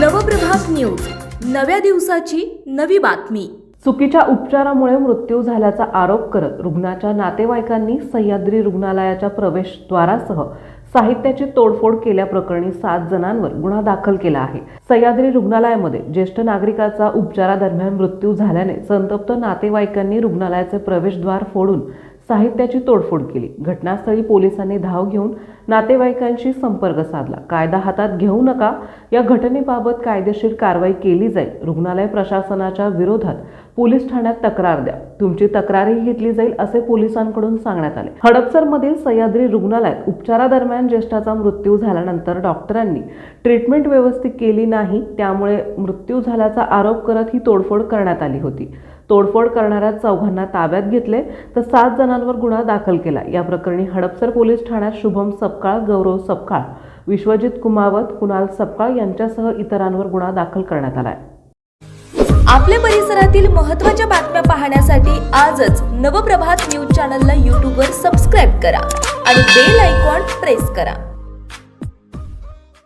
नव्या दिवसाची नवी बातमी. चुकीच्या उपचारामुळे मृत्यू झाल्याचा आरोप करत रुग्णाच्या नातेवाईकांनी सह्याद्री रुग्णालयाच्या प्रवेशद्वारासह साहित्याची तोडफोड केल्याप्रकरणी सात जणांवर गुन्हा दाखल केला आहे. सह्याद्री रुग्णालयामध्ये ज्येष्ठ नागरिकाचा उपचारादरम्यान मृत्यू झाल्याने संतप्त नातेवाईकांनी रुग्णालयाचे प्रवेशद्वार फोडून साहित्याची तोडफोड केली. घटनास्थळी पोलिसांनी धाव घेऊन नातेवाईकांशी संपर्क साधला. कायदा हातात घेऊ नका. या घटनेबाबत कायदेशीर कारवाई केली जाईल. रुग्णालय प्रशासनाच्या विरोधात पोलीस ठाण्यात तक्रार द्या. तुमची तक्रारही घेतली जाईल असे पोलिसांकडून सांगण्यात आले. हडपसरमधील सह्याद्री रुग्णालयात उपचारादरम्यान ज्येष्ठाचा मृत्यू झाल्यानंतर डॉक्टरांनी ट्रीटमेंट व्यवस्थित केली नाही त्यामुळे मृत्यू झाल्याचा आरोप करत ही तोडफोड करण्यात आली होती. तोडफोड करणाऱ्या चौघांना ताब्यात घेतले तर सात जणांवर गुन्हा दाखल केला. या प्रकरणी हडपसर पोलीस ठाण्यात शुभम सपकाळ गौरव सपकाळ विश्वजित कुमावत कुणाल सपकाळ यांच्यासह इतरांवर गुन्हा दाखल करण्यात आला आहे आपल्या परिसरातील महत्त्वाच्या बातम्या पाहण्यासाठी आजच नवप्रभात न्यूज चॅनलला यूट्यूबवर सबस्क्राईब करा आणि बेल आयकॉन प्रेस करा.